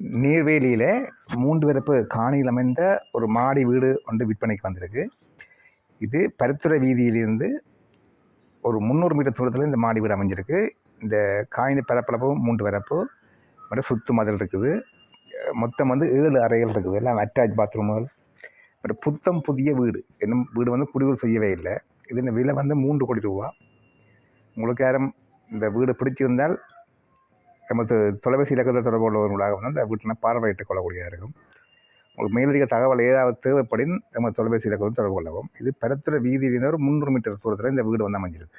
நீர்வேலியில் மூன்று பிறப்பு காணியில் அமைந்த ஒரு மாடி வீடு ஒன்று விற்பனைக்கு வந்திருக்கு. இது பருத்துறை வீதியிலிருந்து ஒரு முந்நூறு மீட்டர் தூரத்தில் இந்த மாடி வீடு அமைஞ்சிருக்கு. இந்த காயின் பரப்பளப்பும் மூன்று பரப்பு மற்றும் சுத்து மதில் இருக்குது. மொத்தம் வந்து ஏழு அறைகள் இருக்குது. எல்லாம் அட்டாச் பாத்ரூம்கள் ஒரு புத்தம் புதிய வீடு. இன்னும் வீடு வந்து குடிவுறு செய்யவே இல்லை. இதன் விலை வந்து மூன்று கோடி ரூபா. உங்களுக்கு யாரும் இந்த வீடு பிடிச்சிருந்தால் நமது தொலைபேசி இலக்கத்தில் தொடர்பு உள்ளவர்களாக வந்து அந்த வீட்டில் பார்வையிட்டுக் கொள்ளக்கூடியதாக இருக்கும் உங்களுக்கு மேலதிக தகவல் ஏதாவது தேவைப்படின் நம்ம தொலைபேசி இலக்கத்தில் தொடர்பு கொள்ளவும். இது பரத்துறை வீதியிலிருந்து ஒரு முந்நூறு மீட்டர் தூரத்தில் இந்த வீடு வந்து அமைஞ்சிருக்கு.